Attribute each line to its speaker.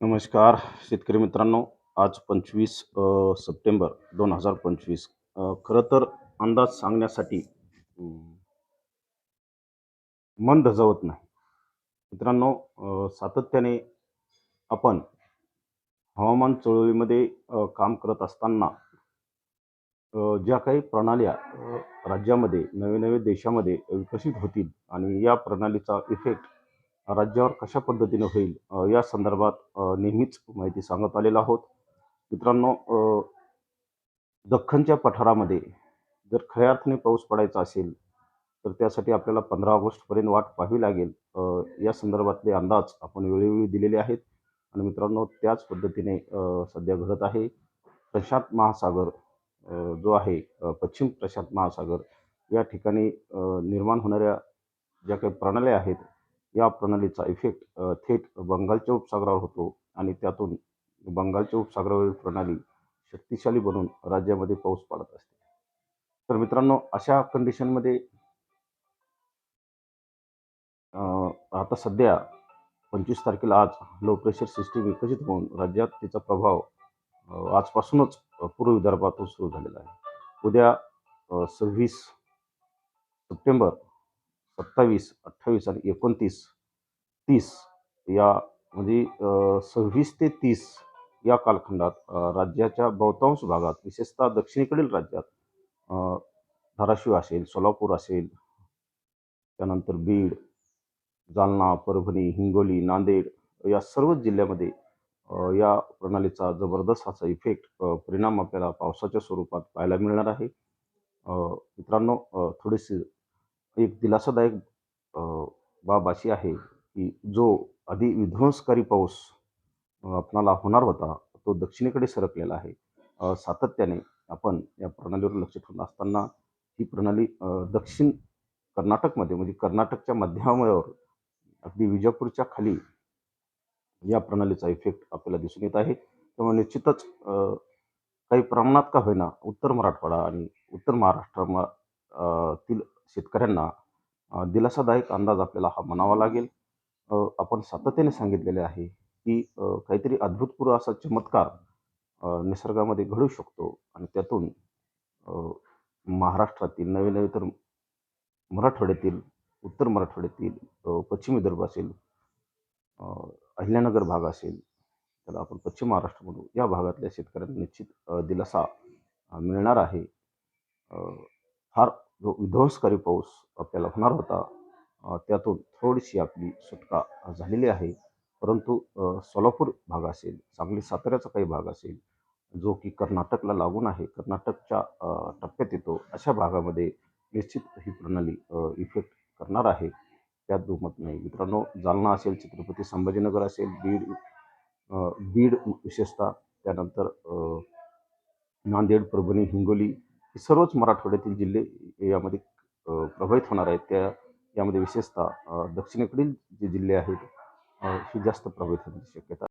Speaker 1: नमस्कार शेतकरी मित्रांनो. आज पंचवीस सप्टेंबर दोन हजार पंचवीस. खरं तर अंदाज सांगण्यासाठी मन धजावत नाही. मित्रांनो सातत्याने आपण हवामान चळवळीमध्ये काम करत असताना ज्या काही प्रणाल्या राज्यामध्ये नवे नवे देशामध्ये विकसित होतील आणि या प्रणालीचा इफेक्ट राज्यावर कशा पद्धतीने होईल या संदर्भात नेहमीच माहिती सांगत आलेलो आहोत. मित्रांनो दख्खनच्या पठारामध्ये जर खऱ्या अर्थाने पाऊस पडायचा असेल तर त्यासाठी आपल्याला पंधरा ऑगस्टपर्यंत वाट पाहावी लागेल. या संदर्भातले अंदाज आपण वेळोवेळी दिलेले आहेत. आणि मित्रांनो त्याच पद्धतीने सध्या घडत आहे. प्रशांत महासागर जो आहे पश्चिम प्रशांत महासागर या ठिकाणी निर्माण होणाऱ्या ज्या काही प्रणाल्या आहेत या प्रणालीचा इफेक्ट थेट बंगालच्या उपसागरावर होतो आणि त्यातून बंगालच्या उपसागरावरील प्रणाली शक्तिशाली बनून राज्यामध्ये पाऊस पडत असते. तर मित्रांनो अशा कंडिशनमध्ये आता सध्या पंचवीस तारखेला आज लो प्रेशर सिस्टीम विकसित होऊन राज्यात तिचा प्रभाव आजपासूनच पूर्व विदर्भातून सुरू झालेला आहे. उद्या सव्वीस सप्टेंबर सत्तावीस अठ्ठावीस आणि एकोणतीस तीस या म्हणजे सव्वीस ते तीस या कालखंडात राज्याच्या बहुतांश भागात विशेषतः दक्षिणेकडील राज्यात धाराशिव असेल सोलापूर असेल त्यानंतर बीड जालना परभणी हिंगोली नांदेड या सर्वच जिल्ह्यामध्ये या प्रणालीचा जबरदस्त असा इफेक्ट परिणाम आपल्याला पावसाच्या स्वरूपात पाहायला मिळणार आहे. मित्रांनो थोडीशी एक दिलासादायक बाब अशी आहे की जो आधी विध्वंसकारी पाऊस आपणाला होणार होता तो दक्षिणेकडे सरकलेला आहे. सातत्याने आपण या प्रणालीवर लक्ष ठेवून असताना ही प्रणाली दक्षिण कर्नाटकमध्ये म्हणजे कर्नाटकच्या मध्यावर अगदी विजापूरच्या खाली या प्रणालीचा इफेक्ट आपल्याला दिसून येत आहे. त्यामुळे निश्चितच काही प्रमाणात का होईना उत्तर मराठवाडा आणि उत्तर महाराष्ट्र तील शेतकऱ्यांना दिलासादायक अंदाज आपल्याला हा म्हणावा लागेल. आपण सातत्याने सांगितलेले आहे की काहीतरी अद्भुतपूर्व असा चमत्कार निसर्गामध्ये घडू शकतो आणि त्यातून महाराष्ट्रातील नवे नवे तर मराठवाड्यातील उत्तर मराठवाड्यातील पश्चिम विदर्भ असेल अहिल्यानगर भाग असेल त्याला आपण पश्चिम महाराष्ट्र म्हणू या भागातल्या शेतकऱ्यांना निश्चित दिलासा मिळणार आहे. फार जो विध्वंसकारी पाऊस आपल्याला होणार होता त्यातून थोडीशी आपली सुटका झालेली आहे. परंतु सोलापूर भाग असेल सांगली साताऱ्याचा काही भाग असेल जो की कर्नाटकला लागून आहे कर्नाटकच्या टप्प्यात येतो अशा भागामध्ये निश्चित ही प्रणाली इफेक्ट करणार आहे. त्यात दुमत नाही. मित्रांनो जालना असेल छत्रपती संभाजीनगर असेल बीड बीड विशेषतः त्यानंतर नांदेड परभणी हिंगोली सर्वच मराठवाड्यातील जिल्हे यामध्ये प्रभावित होणार आहेत. त्या यामध्ये विशेषतः दक्षिणेकडील जे जिल्हे आहेत हे ही जास्त प्रभावित होण्याची शक्यता